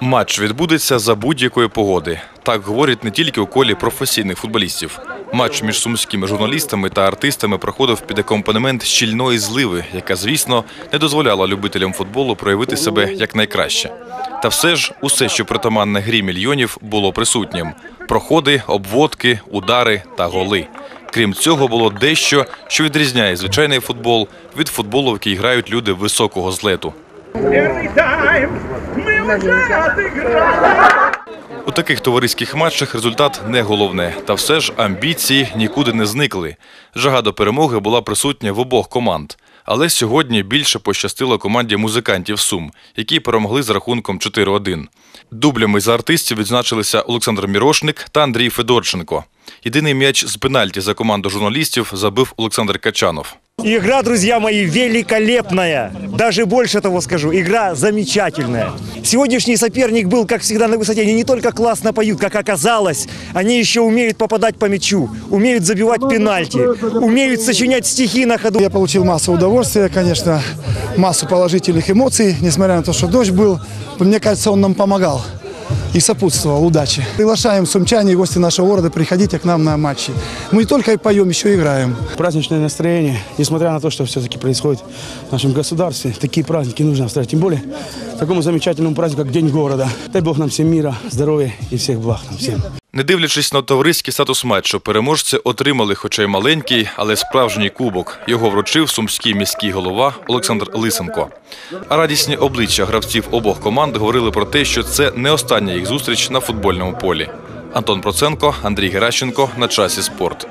Матч відбудеться за будь-якої погоди. Так говорять не тільки у колі професійних футболістів. Матч між сумськими журналістами та артистами проходив під акомпанемент щільної зливи, яка, звісно, не дозволяла любителям футболу проявити себе якнайкраще. Та все ж, усе, що притаманне грі мільйонів, було присутнім: проходи, обводки, удари та голи. Крім цього, було дещо, що відрізняє звичайний футбол від футболу, в який грають люди високого злету. Первый тайм мы уже отыграли. У таких товариських матчах результат не головне, та все ж амбіції нікуди не зникли. Жага до перемоги була присутня в обох команд. Але сьогодні більше пощастило команді музикантів Сум, які перемогли з рахунком 4-1. Дублями за артистів відзначилися Олександр Мірошник та Андрій Федорченко. Єдиний м'яч з пенальті за команду журналістів забив Олександр Качанов. Игра, друзья мои, великолепная. Даже больше того скажу, игра замечательная. Сегодняшний соперник был, как всегда, на высоте. Они не только классно поют, как оказалось, они еще умеют попадать по мячу, умеют забивать пенальти, умеют сочинять стихи на ходу. Я получил массу удовольствия, конечно, массу положительных эмоций, несмотря на то, что дождь был. Мне кажется, он нам помогал и сопутствовал удачи. Приглашаем сумчане и гости нашего города, приходите к нам на матчи. Мы не только поем, еще и играем. праздничное настроение, несмотря на то, что все-таки происходит в нашем государстве. Такие праздники нужно устраивать, тем более такому замечательному празднику, как День города. Дай Бог нам всем мира, здоровья и всех благ нам всем. Не дивлячись на товариський статус матчу, переможці отримали, хоча й маленький, але справжній кубок. Його вручив сумський міський голова Олександр Лисенко. А радісні обличчя гравців обох команд говорили про те, що це не остання їх зустріч на футбольному полі. Антон Проценко, Андрій Геращенко на часі спорт.